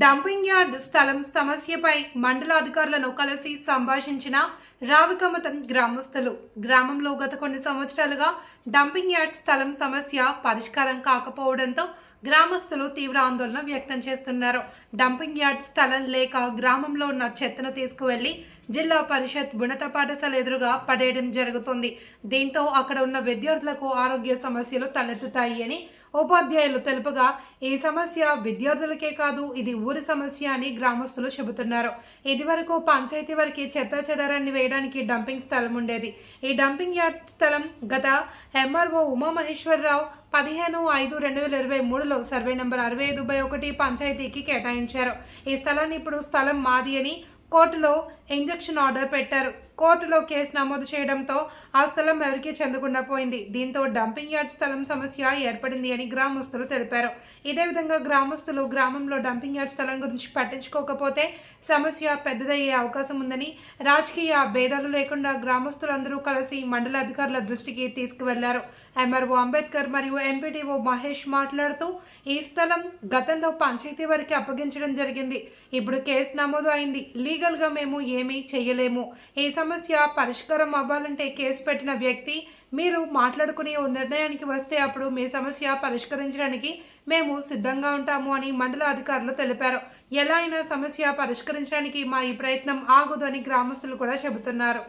Dumping yard స్థలం సమస్యపై మండలాధికారులను కలిసి సంభాషించిన రావికమతం గ్రామస్తులు. గ్రామంలో గత కొన్ని సంవత్సరాలుగా డంపింగ్ యార్డ్ స్థలం సమస్య పరిష్కారం కాకపోవడంతో గ్రామస్తులు తీవ్ర ఆందోళన వ్యక్తం చేస్తున్నారు. డంపింగ్ యార్డ్ స్థలం లేక గ్రామంలో ఉన్న చెత్తను తీసుకువెళ్ళి జిల్లా పరిషత్ ఉన్నత పాఠశాల ఎదురుగా పడేయడం జరుగుతుంది. దీంతో అక్కడ ఉన్న విద్యార్థులకు ఆరోగ్య సమస్యలు తలెత్తుతాయి అని ఉపాధ్యాయులు తెలుపగా ఈ సమస్య విద్యార్థులకే కాదు ఇది ఊరి సమస్య అని గ్రామస్తులు చెబుతున్నారు. ఇదివరకు పంచాయతీ వరకు చెత్త చెదారాన్ని వేయడానికి డంపింగ్ స్థలం ఉండేది. ఈ డంపింగ్ యార్డ్ స్థలం గత ఎంఆర్ఓ ఉమామహేశ్వరరావు పదిహేను ఐదు రెండు వేల ఇరవై మూడులో సర్వే నెంబర్ అరవై ఐదు బై ఒకటి పంచాయతీకి కేటాయించారు. ఈ స్థలాన్ని ఇప్పుడు స్థలం మాది అని కోర్టులో ఇంజక్షన్ ఆర్డర్ పెట్టారు. కోర్టులో కేసు నమోదు చేయడంతో ఆ స్థలం ఎవరికీ చెందకుండా పోయింది. దీంతో డంపింగ్ యార్డ్ స్థలం సమస్య ఏర్పడింది అని గ్రామస్తులు తెలిపారు. ఇదే విధంగా గ్రామస్తులు గ్రామంలో డంపింగ్ యార్డ్ స్థలం గురించి పట్టించుకోకపోతే సమస్య పెద్దదయ్యే అవకాశం ఉందని రాజకీయ భేదాలు లేకుండా గ్రామస్తులందరూ కలిసి మండల అధికారుల దృష్టికి తీసుకువెళ్ళారు. ఎంఆర్ఓ అంబేద్కర్ మరియు ఎంపీటీఓ మహేష్ మాట్లాడుతూ ఈ స్థలం గతంలో పంచాయతీ వారికి అప్పగించడం జరిగింది. ఇప్పుడు కేసు నమోదు అయింది. లీగల్గా మేము ఏమీ చేయలేము ఈ సమస్య పరిష్కారం అవ్వాలంటే కేసు పెట్టిన వ్యక్తి మీరు మాట్లాడుకుని ఓ నిర్ణయానికి వస్తే అప్పుడు మీ సమస్య పరిష్కరించడానికి మేము సిద్ధంగా ఉంటాము అని మండల అధికారులు తెలిపారు. ఎలా అయినా సమస్య పరిష్కరించడానికి మా ఈ ప్రయత్నం ఆగదు అని గ్రామస్తులు కూడా చెబుతున్నారు.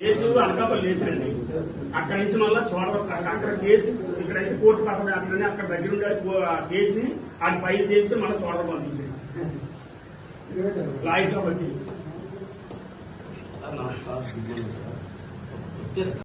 కేసు అనకాపల్లి వేసిరండి అక్కడి నుంచి మళ్ళీ చోట అక్కడ కేసు ఇక్కడైతే కోర్టు పక్కన అక్కడనే అక్కడ దగ్గర ఉండే ఆ కేసుని అది ఫైల్ చేస్తే మళ్ళీ చోట పంపించింది లాయర్ కాబట్టి अपना साथ